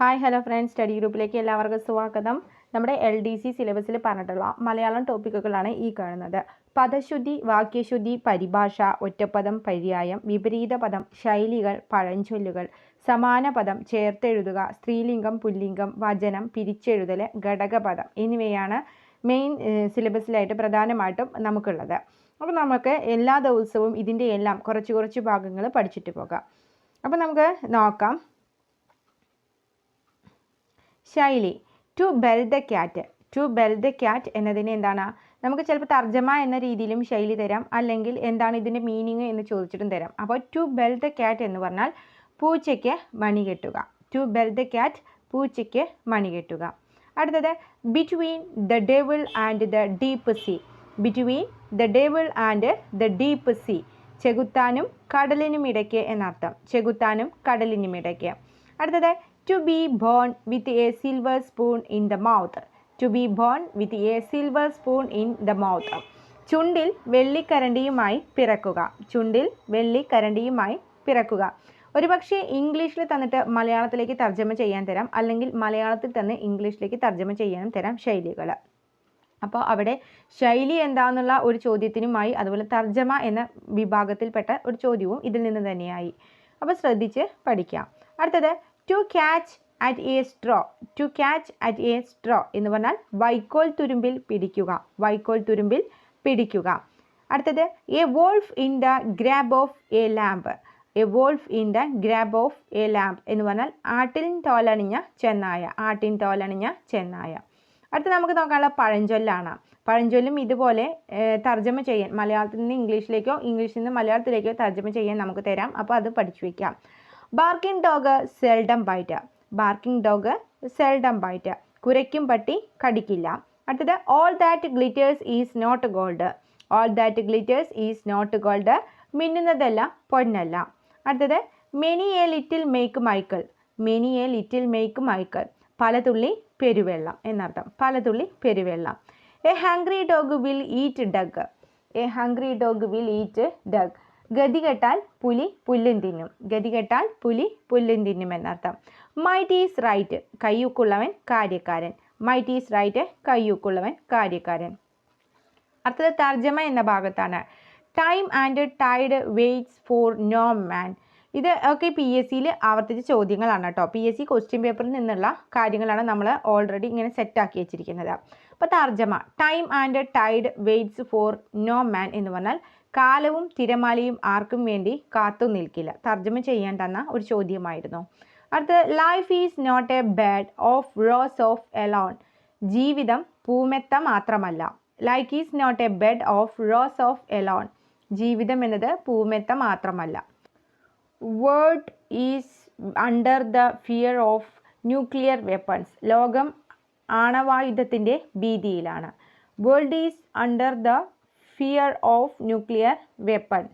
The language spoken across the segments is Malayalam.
ഹായ് ഹലോ ഫ്രണ്ട്സ് സ്റ്റഡി ഗ്രൂപ്പിലേക്ക് എല്ലാവർക്കും സ്വാഗതം. നമ്മുടെ എൽ ഡി സി സിലബസിൽ പറഞ്ഞിട്ടുള്ള മലയാളം ടോപ്പിക്കുകളാണ് ഈ കാണുന്നത്. പദശുദ്ധി വാക്യശുദ്ധി പരിഭാഷ ഒറ്റപ്പദം പര്യായം വിപരീത പദം ശൈലികൾ പഴഞ്ചൊല്ലുകൾ സമാന പദം ചേർത്തെഴുതുക സ്ത്രീലിംഗം പുല്ലിംഗം വചനം പിരിച്ചെഴുതൽ ഘടകപദം എന്നിവയാണ് മെയിൻ സിലബസിലായിട്ട് പ്രധാനമായിട്ടും നമുക്കുള്ളത്. അപ്പോൾ നമുക്ക് എല്ലാ ദിവസവും ഇതിന്റെ എല്ലാം കുറച്ച് കുറച്ച് ഭാഗങ്ങൾ പഠിച്ചിട്ട് പോകാം. അപ്പോൾ നമുക്ക് നോക്കാം. ശൈലി. To bell the cat. To bell the cat എന്നതിന് എന്താണ്? നമുക്ക് ചിലപ്പോൾ തർജമ എന്ന രീതിയിലും ശൈലി തരാം. അല്ലെങ്കിൽ എന്താണ് ഇതിന്റെ മീനിങ് എന്ന് ചോദിച്ചിട്ടും തരാം. അപ്പോൾ ടു ബെൽ ദ ക്യാറ്റ് എന്ന് പറഞ്ഞാൽ പൂച്ചയ്ക്ക് മണി കെട്ടുക. ടു ബെൽ ദ ക്യാറ്റ് പൂച്ചയ്ക്ക് മണി കെട്ടുക. അടുത്തത് between the devil and the deep sea between the devil and the deep sea ചെകുത്താനും കടലിനും ഇടയ്ക്ക് എന്നർത്ഥം. ചെകുത്താനും കടലിനും ഇടയ്ക്ക്. അടുത്തത് to be born with a silver spoon in the mouth to be born with a silver spoon in the mouth ചുണ്ടിൽ വെള്ളിക്കരണ്ടിയുമായി പിറക്കുക. ചുണ്ടിൽ വെള്ളിക്കരണ്ടിയുമായി പിറക്കുക. ഒരുപക്ഷെ ഇംഗ്ലീഷിൽ തന്നിട്ട് മലയാളത്തിലേക്ക് തർജമ ചെയ്യാൻ തരാം. അല്ലെങ്കിൽ മലയാളത്തിൽ തന്നെ ഇംഗ്ലീഷിലേക്ക് തർജമ ചെയ്യാനും തരാം ശൈലികൾ അപ്പോൾ അവിടെ ശൈലി എന്താണെന്നുള്ള ഒരു ചോദ്യത്തിനുമായി അതുപോലെ തർജമ എന്ന വിഭാഗത്തിൽപ്പെട്ട ഒരു ചോദ്യവും ഇതിൽ നിന്ന് തന്നെയായി. അപ്പോൾ ശ്രദ്ധിച്ച് പഠിക്കാം. അടുത്തത് to catch at a straw to catch at a straw എന്ന് പറഞ്ഞാൽ വൈക്കോൽ തുരുമ്പിൽ പിടിക്കുക വൈക്കോൽ തുരുമ്പിൽ പിടിക്കുക. അടുത്തത് a wolf in the grab of a lamb a wolf in the grab of a lamb എന്ന് പറഞ്ഞാൽ ആട്ടിൻ തോലണിഞ്ഞ ചെന്നായ ആട്ടിൻ തോലണിഞ്ഞ ചെന്നായ. അടുത്ത് നമുക്ക് നോക്കാനുള്ള പഴഞ്ചൊല്ലാണ്. പഴഞ്ചൊല്ലും ഇതുപോലെ തർജമ ചെയ്യാൻ മലയാളത്തിൽ നിന്ന് ഇംഗ്ലീഷിലേക്കോ ഇംഗ്ലീഷിൽ നിന്ന് മലയാളത്തിലേക്കോ തർജമ ചെയ്യാൻ നമുക്ക് തരാം. അപ്പോൾ അത് പഠിച്ചു വയ്ക്കാം. Barking dog seldom bite barking dog seldom bite കുരയ്ക്കും പട്ടി കടിക്കില്ല. അടുത്തത് all that glitters is not gold all that glitters is not gold മിന്നുന്നതെല്ലാം പൊന്നല്ല. അടുത്തത് many a little make mickle many a little make mickle പലതുള്ളി പെരുവെള്ളം എന്നർത്ഥം. പലതുള്ളി പെരുവെള്ളം. A hungry dog will eat dug a hungry dog will eat dug ഗതി കെട്ടാൽ പുലി പുല്ലും തിന്നും. ഗതി കെട്ടാൽ പുലി പുല്ലും തിന്നും എന്നർത്ഥം. മൈറ്റ് ഈസ് റൈറ്റ് കയ്യൂക്കുള്ളവൻ കാര്യക്കാരൻ. മൈറ്റ് ഈസ് റൈറ്റ് കയ്യൂക്കുള്ളവൻ കാര്യക്കാരൻ. അടുത്തത് തർജമ എന്ന ഭാഗത്താണ്. Time and tide waits for no man ഇത് ഒക്കെ പി എസ് സിയിൽ ആവർത്തിച്ച ചോദ്യങ്ങളാണ് കേട്ടോ. പി എസ് സി ക്വസ്റ്റ്യൻ പേപ്പറിൽ നിന്നുള്ള കാര്യങ്ങളാണ് നമ്മൾ ഓൾറെഡി ഇങ്ങനെ സെറ്റാക്കി വെച്ചിരിക്കുന്നത്. അപ്പോൾ തർജമ. Time and tide waits for no man എന്ന് പറഞ്ഞാൽ കാലവും തിരമാലയും ആർക്കും വേണ്ടി കാത്തു നിൽക്കില്ല. തർജമ ചെയ്യാൻ തന്ന ഒരു ചോദ്യമായിരുന്നു. അടുത്ത life is not a bed of rose of alone ജീവിതം പൂമെത്ത മാത്രമല്ല. Life is not a bed of rose of alone ജീവിതം എന്നത് പൂമെത്ത മാത്രമല്ല. World is under the fear of nuclear weapons ലോകം ആണവായുധത്തിന്റെ ഭീതിയിലാണ്. World is under the fear of nuclear weapon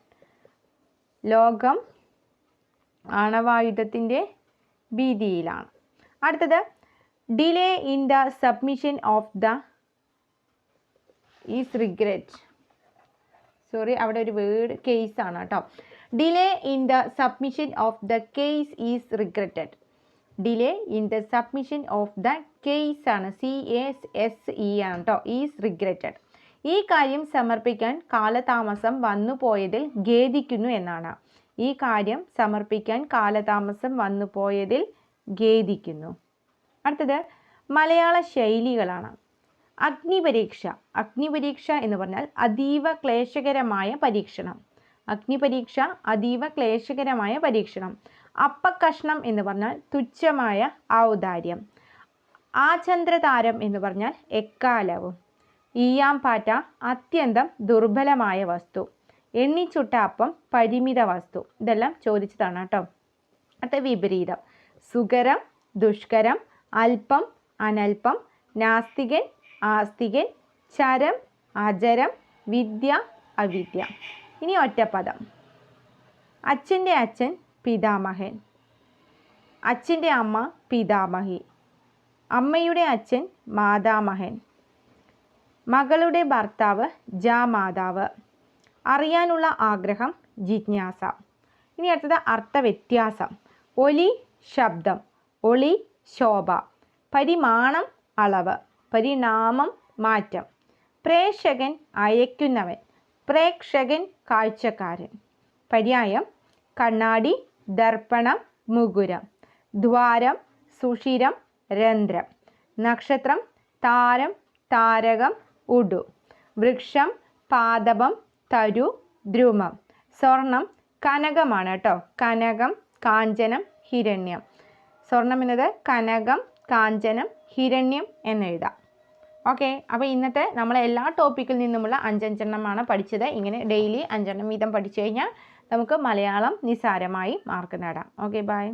ലോകം ആണവായുധത്തിന്റെ ഭീതിയിലാണ്. അടുത്തത് delay in the submission of the is regret sorry അവിടെ ഒരു വേർഡ് കേസ് ആണ് കേട്ടോ. Delay in the submission of the case is regretted delay in the submission of the case ആണ്. സി എസ് എസ് ഇ ആണ് കേട്ടോ. ഈസ് റിഗ്രറ്റഡ് ഈ കാര്യം സമർപ്പിക്കാൻ കാലതാമസം വന്നു പോയതിൽ ഖേദിക്കുന്നു എന്നാണ്. ഈ കാര്യം സമർപ്പിക്കാൻ കാലതാമസം വന്നു പോയതിൽ ഖേദിക്കുന്നു. അടുത്തത് മലയാള ശൈലികളാണ്. അഗ്നിപരീക്ഷ അഗ്നിപരീക്ഷ എന്ന് പറഞ്ഞാൽ അതീവ ക്ലേശകരമായ പരീക്ഷണം. അഗ്നിപരീക്ഷ അതീവ ക്ലേശകരമായ പരീക്ഷണം. അപ്പക്കഷ്ണം എന്ന് പറഞ്ഞാൽ തുച്ഛമായ ഔദാര്യം. ആചന്ദ്രതാരം എന്ന് പറഞ്ഞാൽ എക്കാലവും. ഈയാംപാറ്റ അത്യന്തം ദുർബലമായ വസ്തു. എണ്ണിച്ചുട്ട അപ്പം പരിമിത വസ്തു. ഇതെല്ലാം ചോദിച്ചതാണ് കേട്ടോ. അടുത്ത വിപരീതം. സുകരം ദുഷ്കരം അല്പം അനൽപം നാസ്തികൻ ആസ്തികൻ ചരം അജരം വിദ്യ അവിദ്യ. ഇനി ഒറ്റപ്പദം. അച്ഛന്റെ അച്ഛൻ പിതാമഹൻ. അച്ഛന്റെ അമ്മ പിതാമഹി. അമ്മയുടെ അച്ഛൻ മാതാമഹൻ. മകളുടെ ഭർത്താവ് ജാമാതാവ്. അറിയാനുള്ള ആഗ്രഹം ജിജ്ഞാസ. ഇനി അടുത്തത് അർത്ഥവ്യത്യാസം. ഒലി ശബ്ദം ഒളി ശോഭ. പരിമാണം അളവ്. പരിണാമം മാറ്റം. പ്രേക്ഷകൻ അയക്കുന്നവൻ പ്രേക്ഷകൻ കാഴ്ചക്കാരൻ. പര്യായം കണ്ണാടി ദർപ്പണം മുകുരം. ദ്വാരം സുഷിരം രന്ധ്രം നക്ഷത്രം താരം താരകം ഉടു. വൃക്ഷം പാദപം തരു ദ്രുമം. സ്വർണം കനകമാണ് കേട്ടോ. കനകം കാഞ്ചനം ഹിരണ്യം. സ്വർണം എന്നത് കനകം കാഞ്ചനം ഹിരണ്യം എന്നെഴുതാം. ഓക്കെ അപ്പോൾ ഇന്നത്തെ നമ്മൾ എല്ലാ ടോപ്പിക്കിൽ നിന്നുമുള്ള അഞ്ചഞ്ചെണ്ണമാണ് പഠിച്ചത്. ഇങ്ങനെ ഡെയിലി അഞ്ചെണ്ണം വീതം പഠിച്ചു കഴിഞ്ഞാൽ നമുക്ക് മലയാളം നിസാരമായി മാർക്ക് നേടാം. Okay bye